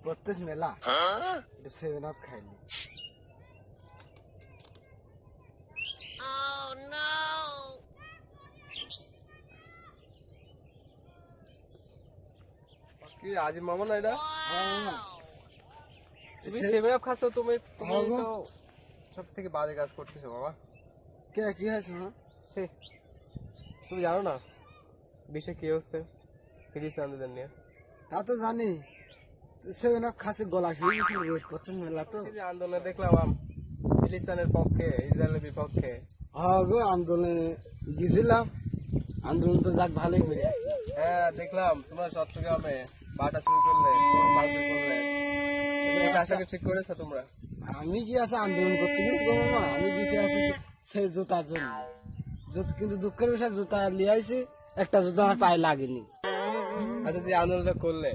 করতেছ মেলা একটু সেভেন আপ খাইনি কি আজ মামা না এটা? হ্যাঁ, তুমি সেভেন আপ খাচ্ছ তুমি তুমি হ্যাঁ তো সব থেকে বাজে কাজ করতেছো বাবা কে কি হয়েছে মা? সে তুমি জানো না বিশ্বে কি হচ্ছে? ফিলিস্তানদের নিয়ে। তা তো জানি। সেভেন আপ খাসি গলা শুয়ে গেছে করতেছ মেলা তো। আন্দোলনে দেখলাম আম, ফিলিস্তানের পক্ষে ইসরায়েলের বিপক্ষে। হ্যাঁ গো আন্দোলনে গেছিলাম। আন্দোলন তো যাক ভালোই আসছে। হ্যাঁ দেখলাম তোমরা চট্টগ্রামে বাটা চুরি করলে কাজটাকে ঠিক করেছ তোমরা? আমি কি আছে আন্দোলন করতে গেছি গো মামা আমি গেছি আছে সেই জুতার জন্য? কিন্তু দুঃখের বিষয় জুতা নিয়ে আইছি একটা জুতা আমার পায়ে লাগেনি। আচ্ছা যে আন্দোলনটা করলে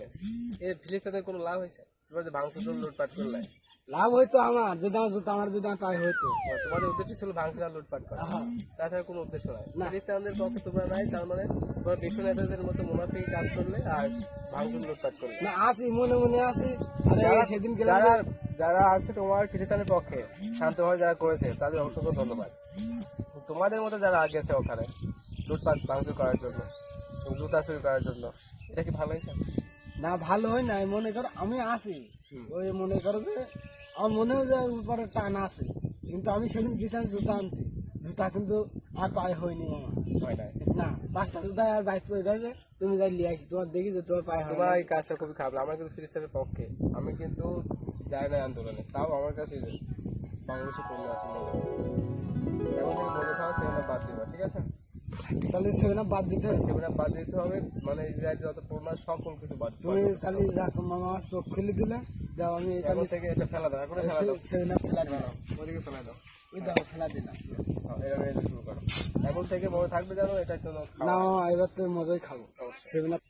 এই ফিলিস্তানের কোনো লাভ হয়েছে? তোমরা যে ভাঙচুর লুটপাট করলে। লাভ হইতো আমার যদি আমার জুতা আমার যদি পায়ে হইতো তোমাদের উদ্দেশ্য ছিল ভাঙচুর লুটপাট করা। হ্যাঁ। তাছাড়া কোনো উদ্দেশ্য নাই। ফিলিস্তানদের পক্ষে তোমরা নাই তার মানে তোমরা বিশ্ব নেতাদের মতো মুনাফিক কাজ করলে আর ভাঙচুর লুটপাট করলে। না আসি মনে মনে আসি। যারা- সেদিন যারা যারা আছে তোমার ফিলিস্তানের পক্ষে শান্তভাবে যারা করেছে তাদের অসংখ্য ধন্যবাদ। তোমাদের মতো যারা গেছে ওখানে লুটপাট ভাঙচুর করার জন্য। জুতা চুরি করার জন্য। এটা কি ভালো হয়েছে? না ভালো হয় না মনে করো আমি আসি ওই মনে করো যে আমার মনেও যে উপরে টান আছে। কিন্তু আমি সেদিন গেছিলাম জুতা আনছি জুতা কিন্তু আর পায়ে হয়নি হয় নাই। না পাঁচটা জুতা আর বাইক পরে গেছে তুমি যাই লিয়ে আসি তোমার দেখি যে তোমার পায়ে তোমার এই কাজটা খুবই খারাপ। আমার কিন্তু পক্ষে। আমি কিন্তু যাই না আন্দোলনে। তাও আমার কাছে বাংলাদেশে কমে আছে এমন থেকে মনে খাওয়া সেগুলো বাদ দিবা ঠিক আছে? তাহলে সেখানে বাদ দিতে হবে। সেগুলো বাদ দিতে হবে মানে ইসরায়েল যত প্রমাণ সকল কিছু বাদ তুমি তাহলে মামা চোখ খুলে দিলে যাও আমি এখন থেকে এটা ফেলা দাও এখন ফেলা দাও। ফেলা ওদিকে ফেলা দাও। ওই ফেলা দিলাম। হ্যাঁ, শুরু করো। এখন থেকে থাকবে জানো এটা কোনো না এবার তো মজাই খাব। সেভেন আপ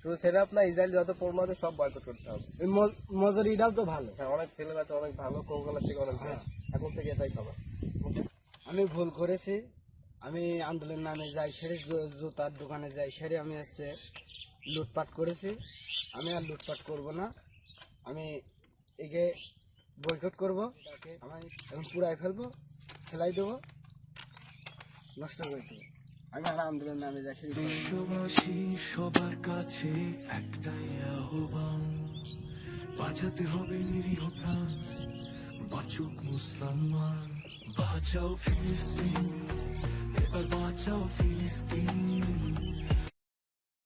শুধু সেটা আপনার ইসরায়েল যত প্রমাণ সব বয়কট করতে হবে। এই মজুরিটাও তো ভালো। হ্যাঁ অনেক অনেক ভালো কোকালের থেকে অনেক ভালো। এখন থেকে এটাই খাবার। আমি ভুল করেছি। আমি আন্দোলন নামে যাই, সেরে জুতার দোকানে যাই, সেরে আমি হচ্ছে লুটপাট করেছি। আমি আর লুটপাট করব না। আমি একে বয়কট করব। আমি এখন পুরাই ফেলব, ফেলাই দেবো। নষ্ট করে দেবো। আমি আর আন্দোলন নামে যাই। দেশবাসী সবার কাছে একটাই আহ্বান, বাঁচাতে হবে নিরীহ প্রাণ, বাঁচুক মুসলমান, বাঁচাও ফিলিস্তিন। এবার বাঁচাও ফিলিস্তিন